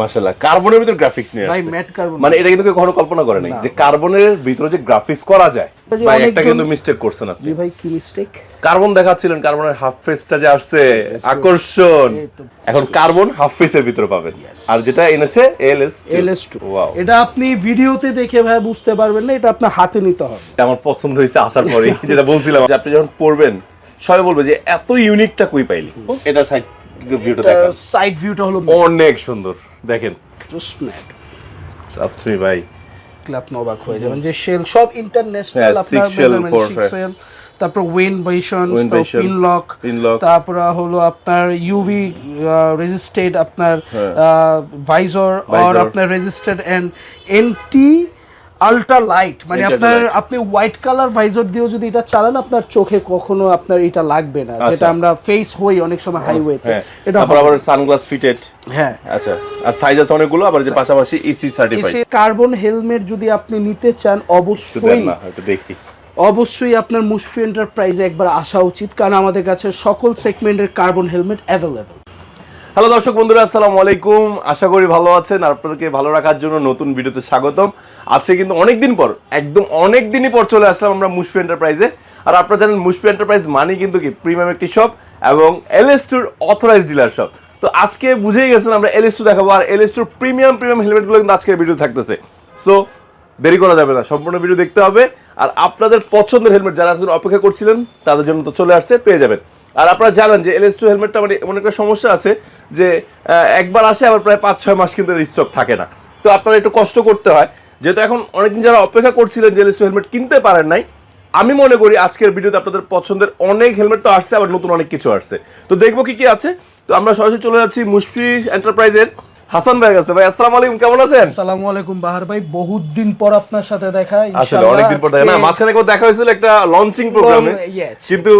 মাশাআল্লাহ। কার্বনের ভিতর গ্রাফিক্স নিয়ে ভাই ম্যাট কার্বন মানে এটা কিন্তু কখনো কল্পনা করে নাই যে কার্বনের ভিতরে যে গ্রাফিক্স করা যায় ভাই একটা কিন্তু মিস্টেক করছেন আপনি। ভাই কি মিস্টেক কার্বন দেখাচ্ছিলেন কার্বনের হাফ ফেসটা যে আসছে আকর্ষণ। এখন কার্বন হাফ ফেসের ভিতরে পাবেন। আর যেটা এনেছে এলএস LS2 ওয়াও এটা আপনি ভিডিওতে দেখে ভাই বুঝতে পারবেন না এটা আপনার হাতে নিতে হবে। আমার পছন্দ হয়েছে আসার পরে যেটা বলছিলাম যে আপনি যখন পড়বেন সবাই বলবে যে এত ইউনিকটা কই পাইলি? এটা সাইড ভিউটা দেখেন। সাইড ভিউটা হলো অনেক সুন্দর দেখেন। জাস্ট ভাই। অবাক হয়ে যাবেন। যে শেল সব ইন্টারন্যাশনাল হ্যাঁ, আপনার শেল তারপর উইন্ড বাইশন। তারপর হলো আপনার ইউভি রেজিস্টেড আপনার হ্যাঁ। ভাইজর আর আপনার resisted and anti ultra light মানে আপনার আপনি হোয়াইট কালার ভাইজর দিয়েও যদি এটা চালান আপনার চোখে কখনো আপনার এটা লাগবে না আচ্ছা। যেটা আমরা ফেস হই অনেক সময় হাইওয়েতে হ্যাঁ। এটা তারপর আবার সানগ্লাস ফিটেড হ্যাঁ। আচ্ছা। আর সাইজ আছে অনেকগুলো আবার যে পাশাপাশি ইসি সার্টিফাইড কার্বন হেলমেট যদি আপনি নিতে চান অবশ্যই একটু দেখি। অবশ্যই আপনার মুশফি এন্টারপ্রাইজে একবার আসা উচিত কারণ আমাদের কাছে সকল সেগমেন্টের কার্বন হেলমেট অ্যাভেলেবেল হ্যালো দর্শক বন্ধুরা, আসসালামু আলাইকুম। আশা করি ভালো আছেন। আপনাদেরকে ভালো রাখার জন্য নতুন ভিডিওতে স্বাগতম। আজকে কিন্তু অনেক দিন পর, একদম অনেক দিনই পর চলে আসলাম আমরা মুশফি এন্টারপ্রাইজে। আর আপনারা জানেন, মুশফি এন্টারপ্রাইজ মানি কিন্তু কি? প্রিমিয়াম একটি শপ এবং এলএস টুর অথরাইজ ডিলার শপ তো আজকে বুঝেই গেছেন, আমরা এলএস টু দেখাবো। আর এলএস টুর প্রিমিয়াম প্রিমিয়াম হেলমেটগুলো কিন্তু আজকের ভিডিও থাকতেছে। সো দেরি করা যাবে না। সম্পূর্ণ ভিডিও দেখতে হবে। আর আপনাদের পছন্দের হেলমেট যারা অপেক্ষা করছিলেন, তাদের জন্য তো চলে আসছে, পেয়ে যাবেন। আর আপনারা জানেন যে এলএস টু হেলমেটটা মানে এমন একটা সমস্যা আছে যে একবার আসে আবার প্রায় পাঁচ ছয় মাস কিন্তু স্টক থাকে না। তো আপনারা একটু কষ্ট করতে হয়। যেহেতু এখন অনেকদিন যারা অপেক্ষা করছিলেন যে এলএস টু হেলমেট কিনতে পারেন নাই, আমি মনে করি আজকের ভিডিওতে আপনাদের পছন্দের অনেক হেলমেট তো আসছে, আবার নতুন অনেক কিছু আসছে। তো দেখব কি কি আছে। তো আমরা সরাসরি চলে যাচ্ছি মুশফি এন্টারপ্রাইজের হাসান ভাই কাছে। ভাই আসসালামু আলাইকুম কেমন আছেন? আসসালামু আলাইকুম বাহার ভাই। বহুত দিন পর আপনার সাথে দেখা। আসলে অনেক দিন পর দেখা। না মাঝখানে কোথাও দেখা হয়েছিল একটা লঞ্চিং প্রোগ্রামে. কিন্তু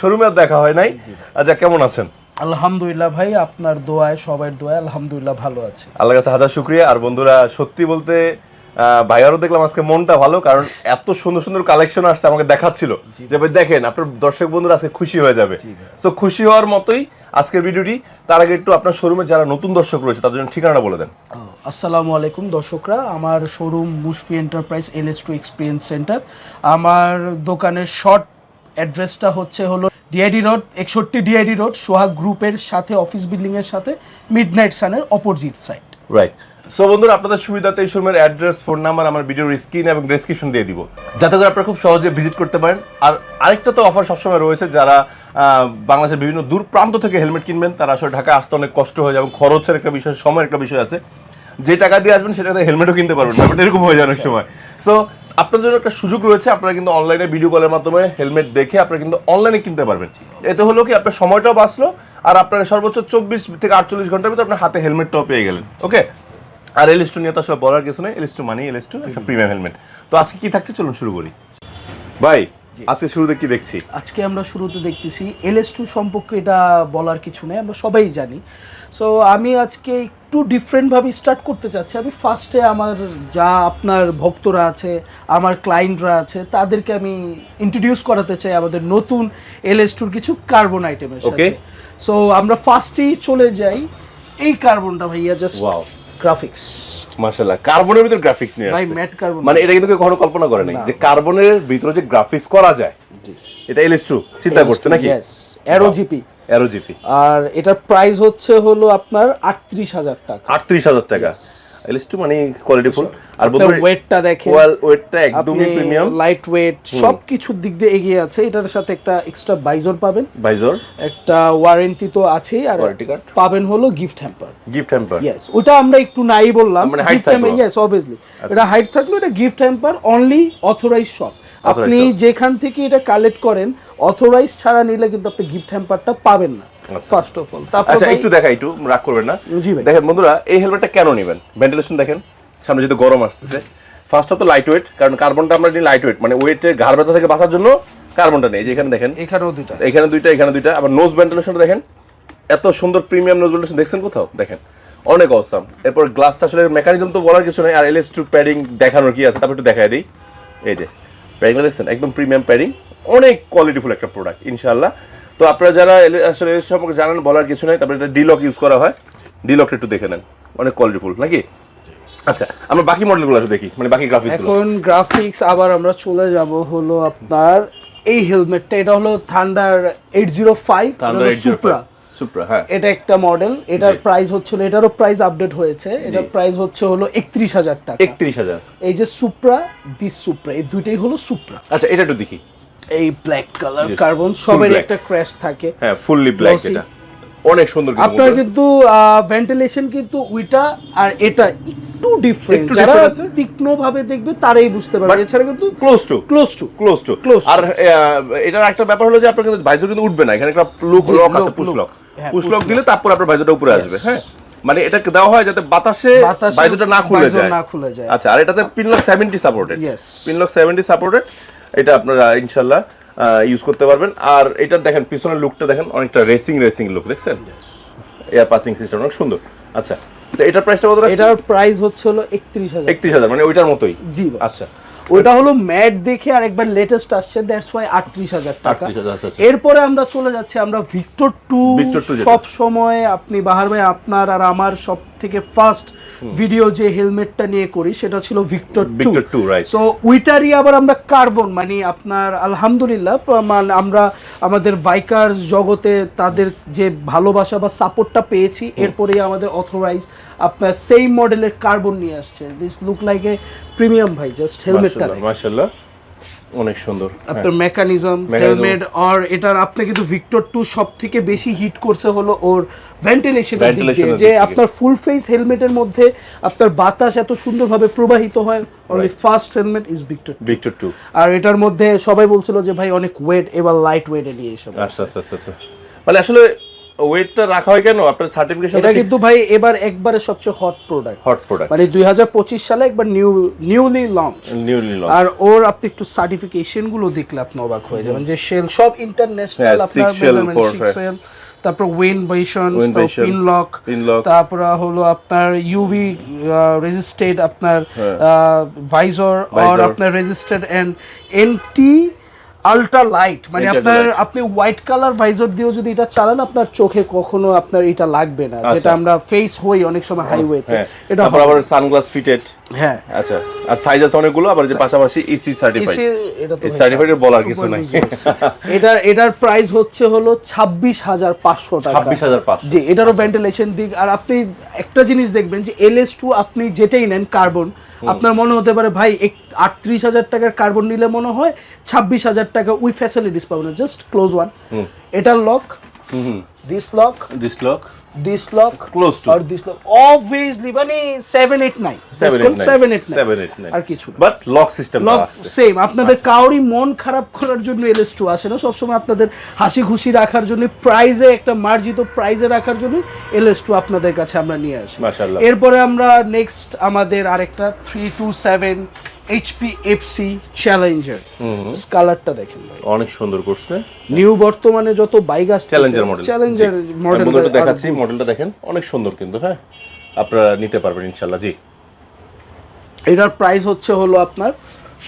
শোরুমে আর দেখা হয় নাই। আচ্ছা কেমন আছেন? আলহামদুলিল্লাহ ভাই আপনার দোয়ায় সবার দোয়ায় আলহামদুলিল্লাহ ভালো আছে। আল্লাহ কাছে হাজার শুক্রিয়া। আর বন্ধুরা সত্যি বলতে ভাইয়ারও দেখলাম আজকে মনটা ভালো কারণ এত সুন্দর সুন্দর কালেকশন আসছে আমাকে দেখাচ্ছিল। যে ভাই দেখেন আপনার দর্শক বন্ধুরা আজকে খুশি হয়ে যাবে। তো খুশি হওয়ার মতোই আজকের ভিডিওটি তার আগে একটু আপনার শোরুমে যারা নতুন দর্শক রয়েছে তাদের জন্য ঠিকানাটা বলে দেন। আসসালামু আলাইকুম দর্শকরা আমার showroom Mushfi enterprise LS two experience centre আমার দোকানের শর্ট অ্যাড্রেসটা হচ্ছে হলো ডিআইডি রোড একষট্টি ডিআইডি রোড সোহাগ গ্রুপের সাথে অফিস বিল্ডিংয়ের এর সাথে মিডনাইট সানের অপোজিট সাইড রাইট সো বন্ধুরা আপনাদের সুবিধাতে এই শোরুমের অ্যাড্রেস ফোন নাম্বার আমার ভিডিওর স্ক্রিন এবং ডেসক্রিপশন দিয়ে দিব। যাতে করে আপনারা খুব সহজে ভিজিট করতে পারেন। আর আরেকটা তো অফার সবসময় রয়েছে যারা বাংলাদেশের বিভিন্ন দূর প্রান্ত থেকে হেলমেট কিনবেন তারা আসলে ঢাকায় আসতে অনেক কষ্ট হয়ে যায় এবং খরচের একটা বিষয় সময়ের একটা বিষয় আছে। যে টাকা দিয়ে আসবেন সেটাতে হেলমেটও কিনতে পারবেন ব্যাপারটা এরকম হয়ে যায় অনেক সময়। সো আপনাদের জন্য একটা সুযোগ রয়েছে আপনারা কিন্তু অনলাইনে ভিডিও কলের মাধ্যমে হেলমেট দেখে আপনারা কিন্তু অনলাইনে কিনতে পারবেন। এতে হলো কি আপনার সময়টাও বাঁচলো আর আপনার সর্বোচ্চ চব্বিশ থেকে আটচল্লিশ ঘণ্টার ভিতরে আপনার হাতে হেলমেটটাও পেয়ে গেলেন ওকে আর এল টু নিয়ে তো আসলে বলার কিছু নেই এল টু মানে এল টু একটা প্রিমিয়াম হেলমেট তো আজকে কি থাকছে? চলুন শুরু করি। ভাই আজকে শুরুতে কি দেখছি? আজকে আমরা শুরুতে দেখতেছি এলএস টু সম্পর্কে এটা বলার কিছু নেই আমরা সবাই জানি। সো আমি আজকে একটু ডিফারেন্টভাবে স্টার্ট করতে চাচ্ছি। আমি ফার্স্টে আমার যা আপনার ভক্তরা আছে আমার ক্লায়েন্টরা আছে তাদেরকে আমি ইন্ট্রোডিউস করাতে চাই আমাদের নতুন এলএস টুর কিছু কার্বন আইটেমের সাথে। সো আমরা ফার্স্টেই চলে যাই। এই কার্বনটা ভাইয়া জাস্ট. গ্রাফিক্স মাশাআল্লাহ কার্বনের ভিতর গ্রাফিক্স নিয়ে ভাই। ম্যাট কার্বন মানে এটা কিন্তু কেউ কখনো কল্পনা করে নাই। যে কার্বনের ভিতরে যে গ্রাফিক্স করা যায়। এটা এল টু চিন্তা করছে নাকি? Yes aero GP aero GP আর এটার প্রাইস হচ্ছে হলো আপনার আটত্রিশ হাজার টাকা। আটত্রিশ হাজার টাকা। মানে কোয়ালিটি ফুল আর বন্ধুরা ওয়েটটা দেখেন। ওয়েটটা একদমই প্রিমিয়াম লাইট ওয়েট দিক দিয়ে এগিয়ে আছে। এটার সাথে একটা এক্সট্রা বাইজর পাবেন। বাইজর একটা ওয়ারেন্টি তো আছেই। আর? পাবেন হলো gift hamper gift hamper yes ওটা আমরা একটু নাই বললাম। মানে হাইট থাকল। ইয়েস অবভিয়াসলি এটা হাইট থাকল এটা gift hamper only authorize shop আপনি যেখান থেকে এটা কালেক্ট করেন অথরাইজ ছাড়া নিলে কিন্তু আপনি গিফট হ্যাম্পারটা পাবেন না আচ্ছা। ফার্স্ট অফ অল তারপর আচ্ছা একটু দেখা একটু রাগ করবেন না। জি ভাই। দেখেন বন্ধুরা এই হেলমেটটা কেন নেবেন? ভেন্টিলেশন দেখেন সামনে যেহেতু গরম আসতেছে। ফার্স্ট অফ লাইট ওয়েট কারণ কার্বনটা আমরা নিই লাইট ওয়েট মানে ওয়েটে ঘাড় ব্যথা থেকে বাঁচার জন্য কার্বনটা নেই এই যে এখানে দেখেন। এখানেও দুইটা এখানে দুইটা এখানে দুইটা। আবার নোজ ভেন্টিলেশনটা দেখেন এত সুন্দর প্রিমিয়াম নোজ ভেন্টিলেশন দেখছেন কোথাও? দেখেন অনেক অসাম এরপর গ্লাসটা আসলে মেকানিজম তো বলার কিছু নেই আর এলএস টু প্যাডিং দেখানোর কি আছে? তারপর একটু দেখাই দিই। এই যে প্যাডিংটা দেখছেন একদম প্রিমিয়াম প্যাডিং অনেক কোয়ালিটিফুল একটা প্রোডাক্ট ইনশাআল্লাহ। তো আপনারা যারা আসলে এর সম্পর্কে জানেন বলার কিছু নেই তারপরে এটা ডিলক ইউজ করা হয়। ডিলকটা একটু দেখে নেন অনেক কোয়ালিটিফুল নাকি? আচ্ছা আমরা বাকি মডেলগুলো একটু দেখি মানে বাকি গ্রাফিক্স এখন গ্রাফিক্স আবার আমরা চলে যাব হলো আপনার এই হেলমেটটা এটা হলো thunder eight zero five supra supra হ্যাঁ। এটা একটা মডেল এটার প্রাইস হচ্ছিল এটারও প্রাইস আপডেট হয়েছে এটার প্রাইস হচ্ছে হলো একত্রিশ হাজার টাকা। একত্রিশ হাজার। এই যে সুপ্রা দিস সুপ্রা এই দুইটাই হলো সুপ্রা আচ্ছা এটা একটু দেখি। এই ব্ল্যাক কালার কার্বন সবের একটা ক্র্যাশ থাকে। হ্যাঁ ফুললি ব্ল্যাক এটা। অনেক সুন্দর আপনার কিন্তু ভেন্টিলেশন কিন্তু ওইটা আর এটা একটু ডিফারেন্ট যারা তীক্ষ্ণ ভাবে দেখবে তারাই বুঝতে পারবে। এছাড়া কিন্তু close to close to close to আর এটার একটা ব্যাপার হলো যে আপনার কিন্তু ভাইজার কিন্তু উঠবে না। এখানে একটা লুক লক আছে পুশ লক পুশ লক দিলে তারপর আপনার ভাইজারটা উপরে আসবে। হ্যাঁ? মানে এটাকে দেওয়া হয় যাতে বাতাসে ভাইজারটা না খুলে যায়। না খুলে যায়। আচ্ছা আর এটাতে pin lock 70 supported Yes. Pin lock 70 supported এটা আপনারা ইনশাআল্লাহ ইউজ করতে পারবেন। আর এটার দেখেন পিছনের লুকটা দেখেন অনেকটা রেসিং রেসিং লুক দেখছেন? এয়ার পাসিং সিস্টেম অনেক সুন্দর। আচ্ছা তো এটার প্রাইসটা কত এটার প্রাইস হচ্ছে হলো একত্রিশ হাজার। 31000 মানে ওইটার মতোই? জি আচ্ছা। ওটা হলো ম্যাট দেখে আর একবার লেটেস্ট আসছে দ্যাটস ওয়াই আটত্রিশ হাজার টাকা। 38,000 আচ্ছা, আচ্ছা। এরপরে আমরা চলে যাচ্ছি আমরা ভিক্টর টু Victor 2 যেটা। সব সময় আপনি বাহার ভাই আপনার আর আমার সব থেকে ফার্স্ট ভিডিও যে হেলমেটটা নিয়ে করি সেটা ছিল ভিক্টর টু টু 2, সো উইটারই আবার আমরা কার্বন মানে আপনার আলহামদুলিল্লাহ মানে আমরা আমাদের বাইকার্স জগতে তাদের যে ভালোবাসা বা সাপোর্টটা পেয়েছি এরপরেই আমাদের অথরাইজ আপনার সেই মডেলের কার্বন নিয়ে আসছে। This look like a premium ভাই জাস্ট হেলমেটটা মাশাআল্লাহ অনেক সুন্দর হ্যাঁ। আপনার মেকানিজম হেলমেট আর এটার আপনি কিন্তু ভিক্টর টু সব থেকে বেশি হিট করছে হলো ওর ভেন্টিলেশন যে আপনার ফুল ফেস হেলমেটের মধ্যে আপনার বাতাস এত সুন্দরভাবে প্রবাহিত হয় only first helmet is Victor Victor 2 আর এটার মধ্যে সবাই বলছিল যে ভাই অনেক ওয়েট এবার লাইট ওয়েটে নিয়ে এসে। আচ্ছা আচ্ছা আচ্ছা আচ্ছা। মানে আসলে ওয়েটটা রাখা হয় কেন? আপনার সার্টিফিকেশন এটা কিন্তু ভাই এবার একবারে সবচেয়ে হট প্রোডাক্ট হট প্রোডাক্ট মানে দুই হাজার পঁচিশ সালে একবার new newly launch newly launch আর ওর আপনি একটু সার্টিফিকেশনগুলো দেখলে আপনি অবাক হয়ে যাবেন যে শেল সব ইন্টারন্যাশনাল হ্যাঁ, আপনার হ্যাঁ। shell, তারপর উইন বাইশন পিন লক তারপর হলো আপনার ইউভি রেজিস্টেড আপনার হ্যাঁ। ভাইজর আর আপনার resisted and anti ultra light মানে আপনার আপনি হোয়াইট কালার ভাইজর দিয়েও যদি এটা চালান আপনার চোখে কখনো আপনার এটা লাগবে না যেটা আচ্ছা। আমরা ফেস হই অনেক সময় হাইওয়েতে হ্যাঁ। এটা তারপর আবার সানগ্লাস ফিটেড হ্যাঁ। আচ্ছা। আর সাইজ আছে অনেকগুলো আবার যে পাশাপাশি ইসি সার্টিফাইড এটা তো সার্টিফাইড বলার কিছু নাই। এটার এটার প্রাইস হচ্ছে হলো ছাব্বিশ হাজার পাঁচশো টাকা। 26,500 জি এটারও ভেন্টিলেশন দিক। আর আপনি একটা জিনিস দেখবেন যে এল এস টু আপনি যেটাই নেন কার্বন আপনার মনে হতে পারে ভাই আটত্রিশ হাজার টাকার কার্বন নিলে মনে হয় ছাব্বিশ হাজার টাকা উই ফ্যাসিলিটিস পাবেন জাস্ট ক্লোজ ওয়ান এটার lock this lock this lock this lock close to R this lock obviously মানে 789 789 আর কিছু but lock system lock same আপনাদের কাউরি মন খারাপ করার জন্য এলএস2 আসে না। সবসময় আপনাদের হাসি খুশি রাখার জন্য প্রাইজে একটা মার্জিত প্রাইজে রাখার জন্য এলএস2 আপনাদের কাছে আমরা নিয়ে আসি। মাশাআল্লাহ। এরপরে আমরা নেক্সট আমাদের আরেকটা 327 এইচপিএফসি চ্যালেঞ্জার কালারটা দেখেন অনেক সুন্দর করছে। নিউ বর্তমানে যত বাইক আসছে চ্যালেঞ্জার মডেল চ্যালেঞ্জার মডেল দেখাচ্ছি মডেলটা দেখেন। অনেক সুন্দর কিন্তু হ্যাঁ? আপনারা নিতে পারবেন ইনশাল্লাহ জি। এটার প্রাইস হচ্ছে হলো আপনার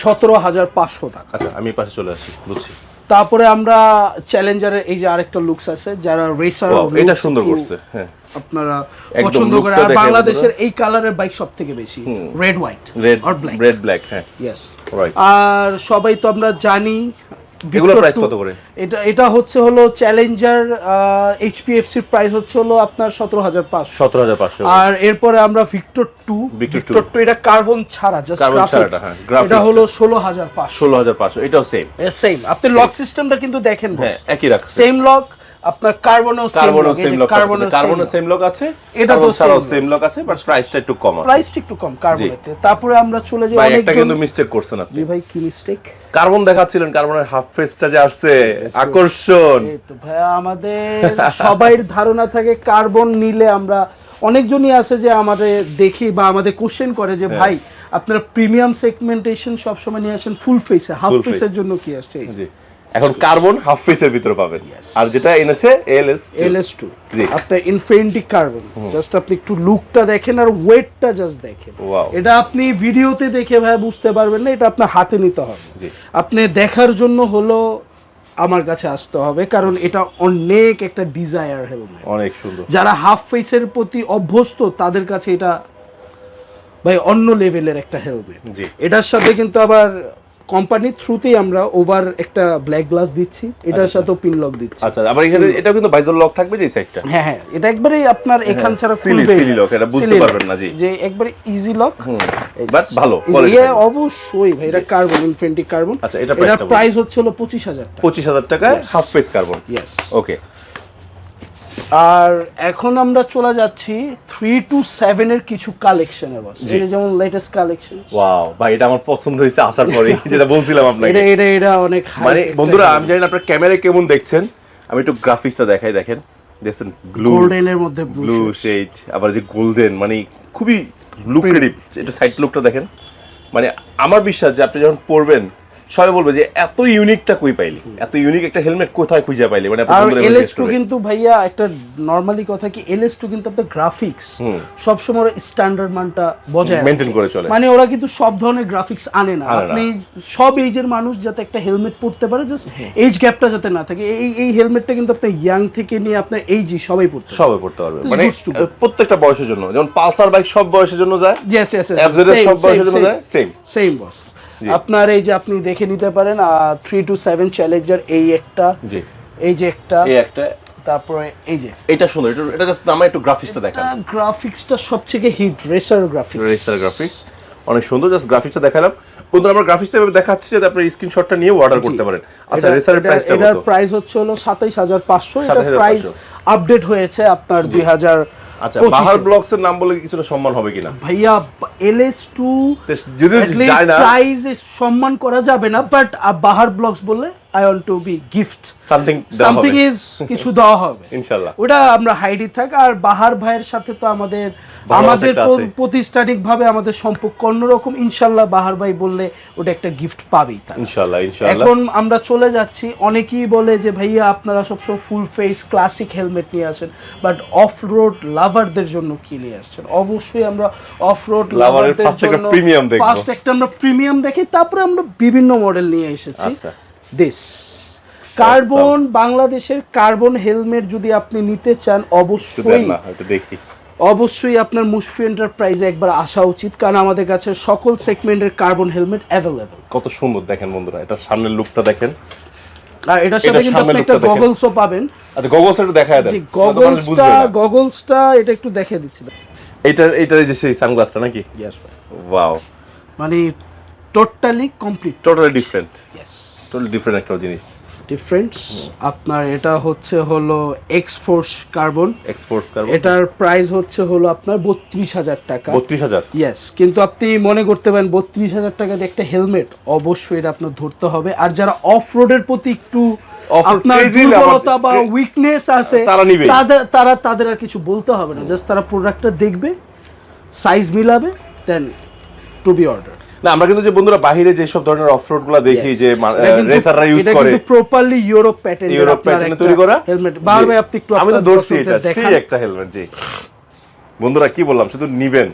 সতেরো হাজার পাঁচশো টাকা। আচ্ছা আমি পাশে চলে আসি বুঝছি। তারপরে আমরা চ্যালেঞ্জারের এই যে আরেকটা লুকস আছে যারা রেসার এটা সুন্দর করছে হ্যাঁ। আপনারা পছন্দ করে। আর বাংলাদেশের এই কালারের বাইক সব থেকে বেশি রেড হোয়াইট রেড আর ব্ল্যাক রেড ব্ল্যাক হ্যাঁ। ইয়েস রাইট আর সবাই তো আমরা জানি এগুলোর Victor কত করে? এটা এটা হচ্ছে হলো চ্যালেঞ্জার এইচপিএফসির প্রাইস হচ্ছে হলো আপনার সতেরো হাজার পাঁচশো। সতেরো হাজার পাঁচশো। আর এরপরে আমরা Victor two Victor two। Victor two এটা কার্বন ছাড়া জাস্ট হ্যাঁ, এটা হলো টা। ষোলো হাজার পাঁচশো। ষোলো হাজার পাঁচশো এটাও সেম সেম আপনি লক সিস্টেমটা কিন্তু দেখেন হ্যাঁ একই রাখ সেম লক আপনার কার্বনও সেম কার্বনও সেম লক কার্বনও কার্বনও সেম লক আছে। এটা তো সেম লক আছে বাট প্রাইসটা একটু কম প্রাইসটা একটু কম কার্বনেতে তারপরে আমরা চলে যাই একটা কিন্তু মিস্টেক করছেন আপনি। ভাই কি মিস্টেক কার্বন দেখাচ্ছিলেন কার্বনের হাফ ফেসটা যে আসছে। আকর্ষণ। এই তো ভাই আমাদের সবাইর ধারণা থাকে কার্বন নিলে আমরা অনেকজনই আছে যে আমাদের দেখি বা আমাদের কোশ্চেন করে যে হ্যাঁ। ভাই আপনারা প্রিমিয়াম সেগমেন্টেশন সবসময় নিয়ে আসেন ফুল ফেসে হাফ। ফেসের জন্য কি আসছে? জি। এখন কার্বন হাফ ফেসের ভিতরে পাবেন। আর যেটা এনেছে এলএস এলএস টু জি। আপনার ইনফিনিটি কার্বন জাস্ট আপনি একটু লুকটা দেখেন আর ওয়েটটা জাস্ট দেখেন. এটা আপনি ভিডিওতে দেখে ভাই বুঝতে পারবেন না এটা আপনার হাতে নিতে হবে। জি। আপনি দেখার জন্য হলো আমার কাছে আসতে হবে কারণ এটা অনেক একটা ডিজায়ার হেলমেট অনেক সুন্দর। যারা হাফ ফেসের প্রতি অভ্যস্ত তাদের কাছে এটা ভাই অন্য লেভেলের একটা হেলমেট জি। এটার সাথে কিন্তু আবার কোম্পানির থ্রুতেই আমরা ওভার একটা ব্ল্যাক গ্লাস দিচ্ছি এটার সাথেও পিন লক দিচ্ছি। আচ্ছা আবার এখানে এটা কিন্তু বাইজল লক থাকবে যে সাইডটা হ্যাঁ হ্যাঁ এটা একবারে আপনার এখান ছাড়া খুলবে সিলি লক এটা বুঝতে পারবেন না জি। যে একবারে ইজি লক বাট ভালো ইয়ে অবশ্যই ভাই এটা কার্বন ইনফিনিটি কার্বন আচ্ছা, এটা। প্রাইস হচ্ছে হলো পঁচিশ হাজার টাকা। পঁচিশ হাজার টাকায় half face carbon yes okay আর এখন আমরা চলে যাচ্ছি থ্রি টু সেভেন এর কিছু কালেকশনের বস এটা যেমন লেটেস্ট কালেকশন ওয়াও ভাই এটা আমার পছন্দ হয়েছে আসার পরে যেটা বলছিলাম আপনাকে। এটা এটা এটা অনেক মানে বন্ধুরা আমি জানি না আপনার ক্যামেরায় কেমন দেখছেন। আমি একটু গ্রাফিক্সটা দেখাই দেখেন। দেখছেন ব্লু গোল্ডেনের মধ্যে ব্লু শেড আবার যে গোল্ডেন মানে খুবই লুক্রেটিভ একটু সাইড লুকটা দেখেন। মানে আমার বিশ্বাস যে আপনি যখন পরবেন সবাই বলবে যে এত ইউনিকটা কই পাইলি? এত ইউনিক একটা হেলমেট কোথায় খুঁজে পাইলি? মানে আর বন্ধুরা এলএস জিজ্ঞেস টু করবে। কিন্তু ভাইয়া একটা নর্মালি কথা কি এলএস টু কিন্তু আপনার গ্রাফিক্স হুম। সবসময় স্ট্যান্ডার্ড মানটা বজায়। মেনটেন করে চলে। মানে ওরা কিন্তু সব ধরনের গ্রাফিক্স আনে না। আপনি সব এজের মানুষ যাতে একটা হেলমেট পরতে পারে জাস্ট এজ গ্যাপটা যাতে না থাকে। এই এই হেলমেটটা কিন্তু আপনি ইয়াং থেকে নিয়ে আপনার এইজি সবাই পারে সবাই পড়তে পারবে। মানে. প্রত্যেকটা বয়সের জন্য। যেমন পালসার বাইক সব বয়সের জন্য যায়? ইয়েস ইয়েস সব বয়সের জন্য যায়? Same same boss. আপনার এই যে আপনি দেখে নিতে পারেন থ্রি টু সেভেন চ্যালেঞ্জার এই একটা এই যে একটা এই একটা। তারপরে এই যে। এটা সুন্দর এটা জাস্ট নামে একটু গ্রাফিক্সটা দেখান। গ্রাফিক্সটা সবথেকে hit racer graphics racer graphics অনেক সুন্দর জাস্ট গ্রাফিক্সটা দেখালাম। বন্ধুরা আমরা গ্রাফিক্সটা এভাবে দেখাচ্ছি যাতে আপনি স্ক্রিনশটটা নিয়ে অর্ডার করতে পারেন। আচ্ছা রেসারের প্রাইসটা এটার প্রাইস হচ্ছে হলো সাতাইশ হাজার পাঁচশো। এটা প্রাইস আপডেট হয়েছে আপনার দুই হাজার আচ্ছা বাহার ব্লগস এর নাম বলে কি কিছুটা সম্মান হবে কিনা? ভাইয়া এলএস টু যদি যায় না। প্রাইস সম্মান করা যাবে না বাট বাহার ব্লগস বললে I want to be gift something something is কিছু দেওয়া হবে। ইনশাআল্লাহ ওটা আমরা হাইডি থাক। আর বাহার ভাইয়ের সাথে তো আমাদের আমাদের। প্রতিষ্ঠানিক ভাবে আমাদের সম্পর্ক অন্যরকম। ইনশাল্লাহ বাহার ভাই বললে ওটা একটা গিফট পাবেই ইনশাআল্লাহ ইনশাআল্লাহ এখন আমরা চলে যাচ্ছি। অনেকেই বলে যে ভাইয়া আপনারা সবসময় ফুল ফেস ক্লাসিক হেলমেট নিয়ে আসেন বাট অফ রোড লাভারদের জন্য কি নিয়ে আসছেন? অবশ্যই আমরা অফ রোড লাভারদের জন্য ফার্স্ট একটা আমরা প্রিমিয়াম দেখি তারপরে আমরা বিভিন্ন মডেল নিয়ে এসেছি। দিস কার্বন বাংলাদেশের কার্বন হেলমেট যদি আপনি নিতে চান অবশ্যই দেখি। অবশ্যই আপনার মুশফি এন্টারপ্রাইজে একবার আসা উচিত কারণ আমাদের কাছে সকল সেগমেন্টের কার্বন হেলমেট অ্যাভেলেবেল কত সুন্দর দেখেন বন্ধুরা এটা সামনের লুকটা দেখেন। আর এটার সাথে কিন্তু আপনি একটা গগলসও পাবেন। আচ্ছা গগলস একটু দেখায় দেন গগলসটা গগলসটা এটা একটু দেখে দিচ্ছি। এইটার এই যে সেই সানগ্লাসটা নাকি? ওয়াও মানে totally complete totally different yes totally different একটা জিনিস। ডিফারেন্স আপনার এটা হচ্ছে হলো X force carbon exports carbon এটার প্রাইস হচ্ছে হলো আপনার বত্রিশ হাজার টাকা। বত্রিশ হাজার? ইয়েস কিন্তু আপনি মনে করতে পারেন বত্রিশ হাজার টাকা দিয়ে একটা হেলমেট অবশ্যই এটা আপনার ধরতে হবে। আর যারা অফ রোডের প্রতি একটু আপনার দুর্বলতা বা উইকনেস আছে। তারা তাদের আর কিছু বলতে হবে না। জাস্ট তারা প্রোডাক্টটা দেখবে সাইজ মিলাবে দেন টু বি অর্ডার না আমরা কিন্তু যে বন্ধুরা বাইরে যে সব ধরনের অফরোডগুলো দেখি যে রেসাররা ইউজ এটা করে। কিন্তু properly Europe pattern Europe pattern তৈরি করা। হেলমেট বারবার। আপনি একটু আমি তো ধরছি এটা সেই একটা হেলমেট জি। বন্ধুরা কি বললাম শুধু নিবেন।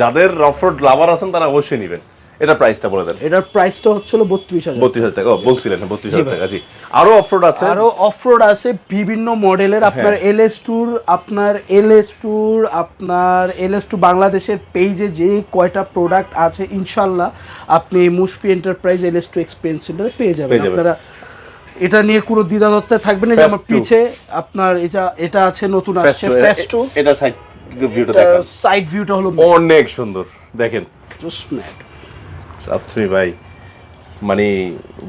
যাদের অফরোড লাভার আছেন তারা অবশ্যই নিবেন। এটা প্রাইসটা বলে দেন। এটার প্রাইসটা হচ্ছিল বত্রিশ হাজার বত্রিশ হাজার টাকা। বলছিলেন বত্রিশ জি হাজার টাকা জি। আরও অফরোড আছে? আরও অফরোড আছে বিভিন্ন মডেলের হ্যাঁ। আপনার এলএস টুর আপনার এলএস টুর আপনার এলএস টু বাংলাদেশের পেজে যে কয়টা প্রোডাক্ট আছে ইনশাল্লাহ আপনি Mushfi enterprise LS two experience সেন্টারে পেয়ে যাবেন। আপনারা এটা নিয়ে কোনো দ্বিধাদত্তে থাকবে না। যে আমার পিছে আপনার এটা এটা আছে নতুন আসছে ফেস্টো এটা সাইড ভিউটা সাইড ভিউটা হলো অনেক সুন্দর দেখেন। Just mad। শাস্ত্রী ভাই মানে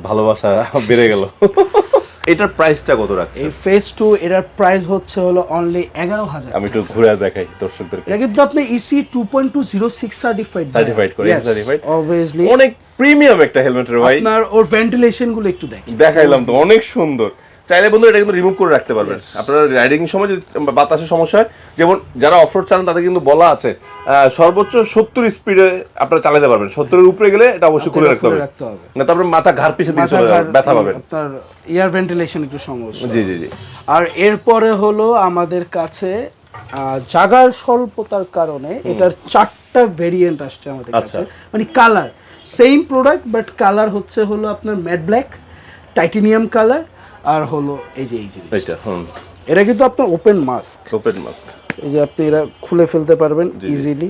ভালোবাসা বেড়ে গেল। এটার প্রাইসটা কত রাখছে? এই ফেস টু এটার প্রাইস হচ্ছে হলো অনলি এগারো হাজার আমি একটু ঘুরে দেখাই দর্শকদের এটা কিন্তু আপনি EC two point two zero six certified Certified করে, certified। অবভিয়াসলি অনেক প্রিমিয়াম একটা হেলমেটের ভাই। আপনার ওর ভেন্টিলেশনগুলো একটু দেখেন। দেখাইলাম তো অনেক সুন্দর। চাইলে বন্ধু এটা কিন্তু রিমুভ করে রাখতে পারবেন। আপনারা রাইডিং সময় যদি বাতাসের সমস্যা হয় যেমন যারা অফরোড চালান তাদের কিন্তু বলা আছে সর্বোচ্চ সত্তর স্পিডে আপনারা চালাতে পারবেন। সত্তরের উপরে গেলে এটা অবশ্যই খুলে রাখতে হবে। না তারপরে মাথা ঘাড় পিছিয়ে দিয়ে চলে ব্যথা পাবেন। আপনার এয়ার ভেন্টিলেশন একটু সমস্যা। জি জি জি। আর এরপরে হলো আমাদের কাছে জাগার স্বল্পতার কারণে এটার চারটা ভেরিয়েন্ট আসছে আমাদের আচ্ছা। কাছে। মানে colour same product but colour হচ্ছে হলো আপনার ম্যাট ব্ল্যাক টাইটেনিয়াম কালার আর হলো এই যে এই জিনিস এইটা হুম। এটা কিন্তু আপনার ওপেন মাস্ক ওপেন মাস্ক এই যে আপনি এটা খুলে ফেলতে পারবেন। ইজিলি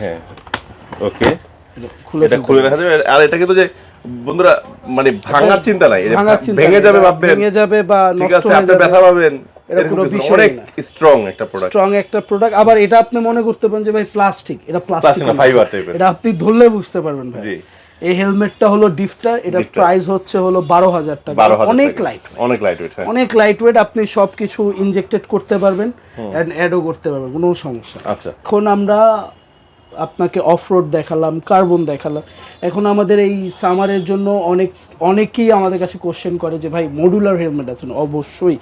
হ্যাঁ ওকে। খুলে এটা খুলে রাখা যাবে। আর এটা কিন্তু যে বন্ধুরা মানে ভাঙার চিন্তা নাই। ভেঙে যাবে বা ভাববেন। ভেঙে যাবে বা ঠিক আছে আপনি ব্যথা পাবেন। এটা কোনো কিছু অনেক স্ট্রং একটা প্রোডাক্ট স্ট্রং একটা প্রোডাক্ট আবার এটা আপনি মনে করতে পারেন যে ভাই প্লাস্টিক এটা প্লাস্টিক প্লাস্টিক না ফাইবার টাইপের এটা আপনি ধরলে বুঝতে পারবেন ভাই। জি। এই হেলমেটটা হলো ডিফটার এটা প্রাইস হচ্ছে হলো বারো হাজার টাকা। অনেক লাইট অনেক লাইট ওয়েট হ্যাঁ। অনেক লাইট ওয়েট আপনি সবকিছু ইনজেক্টেড করতে পারবেন অ্যাড অ্যাডও করতে পারবেন কোনো সমস্যা আচ্ছা। এখন আমরা আপনাকে অফ রোড দেখালাম কার্বন দেখালাম। এখন আমাদের এই সামারের জন্য অনেক অনেকেই আমাদের কাছে কোশ্চেন করে যে ভাই মডুলার হেলমেট আছে অবশ্যই।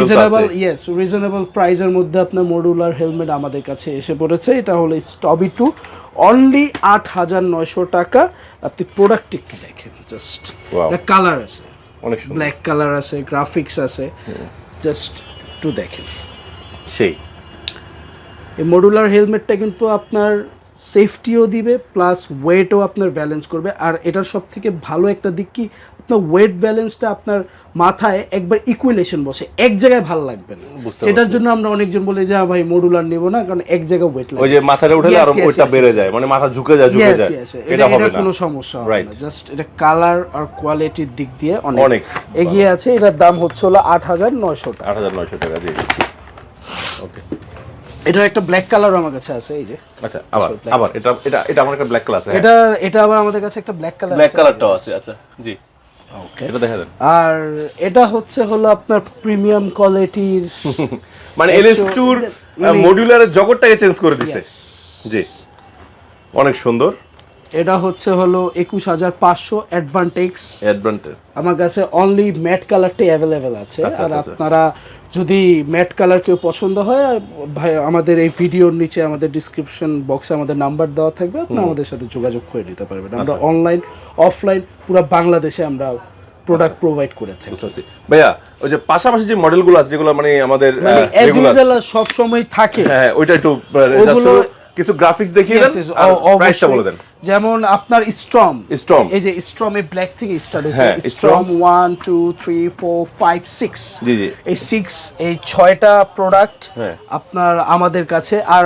রিজনেবল ইয়েস রিজনেবল প্রাইসের মধ্যে আপনার মডুলার হেলমেট আমাদের কাছে এসে পড়েছে। এটা হলো স্টবি টু অনলি আট হাজার নয়শো টাকা। আপনি প্রোডাক্ট একটু দেখেন জাস্ট. কালার আছে। অনেক ব্ল্যাক কালার আছে গ্রাফিক্স আছে। জাস্ট একটু দেখেন। সেই। এই মডুলার হেলমেটটা কিন্তু আপনার সেফটিও দিবে প্লাস ওয়েটও আপনার ব্যালেন্স করবে। আর এটার সব থেকে ভালো একটা দিক কি? আপনার ওয়েট ব্যালেন্সটা আপনার মাথায় একবার ইকুইলেশন বসে এক জায়গায় ভালো লাগবে না। সেটার জন্য আমরা অনেকজন বলি যে "হ্যাঁ ভাই মডুলার নেব না কারণ এক জায়গায় ওয়েট ওই লাগবে যে মাথাটা উঠে আর ওইটা বেড়ে যায় মানে মাথা ঝুঁকে যায় ঝুঁকে যায়। এটা হবে না। কোনো সমস্যা হবে না। জাস্ট এটা কালার আর কোয়ালিটির দিক দিয়ে অনেক। এগিয়ে আছে এটার দাম হচ্ছে হলো আট হাজার নয়শো টাকা। আট হাজার নয়শো টাকা দিয়ে দিচ্ছি। এটার একটা ব্ল্যাক কালার আমার কাছে আছে এই যে। আচ্ছা আবার আবার এটা এটা এটা আমার একটা ব্ল্যাক কালার আছে এটা এটা আবার আমাদের কাছে একটা ব্ল্যাক কালার ব্ল্যাক কালারটাও আছে আচ্ছা জি। ওকে এটা দেখা দেন আর এটা হচ্ছে হলো আপনার প্রিমিয়াম কোয়ালিটির মানে একশো- এলএস টুর মানে- মডিউলারের জগৎটাকে চেঞ্জ করে দিয়েছে জি। অনেক সুন্দর। এটা হচ্ছে হলো একুশ হাজার পাঁচশো অ্যাডভান্টেক্স অ্যাডভান্টেজ আমার কাছে অনলি ম্যাট কালারটাই অ্যাভেলেবেল আছে। আচ্ছা, আর আচ্ছা, আচ্ছা। আপনারা যদি ম্যাট কালার কেউ পছন্দ হয় ভাই আমাদের এই ভিডিওর নিচে আমাদের ডিসক্রিপশন বক্সে আমাদের নাম্বার দেওয়া থাকবে। আপনি আমাদের সাথে যোগাযোগ করে নিতে পারবেন। আমরা। অনলাইন অফলাইন পুরো বাংলাদেশে আমরা প্রোডাক্ট প্রোভাইড করে থাকি। ভাইয়া ওই যে পাশাপাশি যে মডেলগুলো আছে যেগুলো মানে আমাদের মানে সব সময় থাকে। হ্যাঁ ওইটা একটু কিছু গ্রাফিক্স দেখিয়ে দেন প্রাইসটা। বলে দেন। যেমন আপনার স্ট্রম Storm। এই যে স্ট্রম এ ব্ল্যাক থেকে স্টার্ট হ্যাঁ, হয়েছে storm one two three four five six জি, জি। এই সিক্স এই ছয়টা প্রোডাক্ট হ্যাঁ। আপনার আমাদের কাছে। আর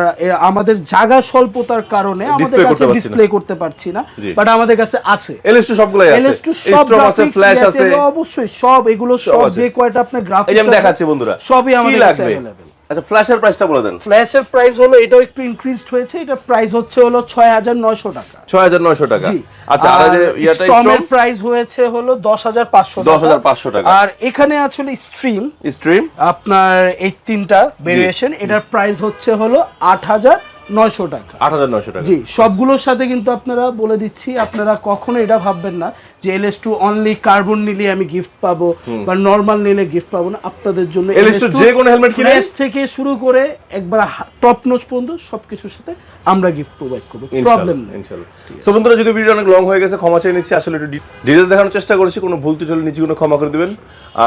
আমাদের জায়গা স্বল্পতার কারণে আমাদের কাছে। ডিসপ্লে করতে পারছি না। বাট আমাদের কাছে আছে। এলএস টু সবগুলাই আছে। LS2 সব আছে ফ্ল্যাশ আছে। অবশ্যই সব এগুলো সব যে কয়টা আপনার গ্রাফিক্স এই যে আমি দেখাচ্ছি বন্ধুরা সবই আমাদের কাছে available। আচ্ছা ফ্ল্যাশের প্রাইসটা বলে দেন। ফ্ল্যাশের প্রাইস হলো এটাও একটু ইনক্রিজড হয়েছে এটা প্রাইস হচ্ছে হলো ছয় হাজার নয়শো টাকা। ছয় হাজার নয়শো টাকা। আচ্ছা আর যে ইয়াটা স্ট্রমের প্রাইস হয়েছে হলো দশ হাজার পাঁচশো 10,500 টাকা। আর এখানে আসলে স্ট্রিম স্ট্রিম আপনার এই তিনটা ভেরিয়েশন এটার প্রাইস হচ্ছে হলো আট হাজার নয়শো টাকা। আট হাজার নয়শো টাকা। জি সবগুলোর সাথে কিন্তু আপনারা বলে দিচ্ছি আপনারা কখনো এটা ভাববেন না যে এলএস টু অনলি কার্বন নিলে আমি গিফট পাবো বা নর্মাল নিলে গিফট পাবো না আপনাদের জন্য LS2 যে কোনো helmet কিনে- থেকে শুরু করে একবার টপ নোচ পর্যন্ত সবকিছুর সাথে আমরা গিফট প্রোভাইড করব প্রবলেম নেই। ইনশাআল্লাহ সো বন্ধুরা যদি ভিডিও অনেক লং হয়ে গেছে ক্ষমা চেয়ে নিচ্ছি আসলে একটু ডিটেলস দেখানোর চেষ্টা করেছি কোনো ভুল হলে নিচে কোনো ক্ষমা করে দিবেন।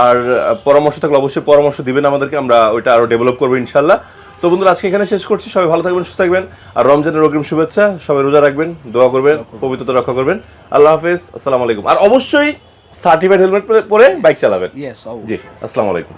আর পরামর্শ থাকলে অবশ্যই পরামর্শ দিবেন আমাদেরকে আমরা ওইটা আরও ডেভেলপ করব ইনশাল্লাহ। তো বন্ধুরা আজকে এখানে শেষ করছি। সবাই ভালো থাকবেন সুস্থ থাকবেন। আর রমজানের অগ্রিম শুভেচ্ছা সবাই রোজা রাখবেন দোয়া করবেন পবিত্রতা রক্ষা করবেন। আল্লাহ হাফেজ আসসালামু আলাইকুম। আর অবশ্যই সার্টিফাইড হেলমেট পরে বাইক চালাবেন। জি আসসালামু আলাইকুম।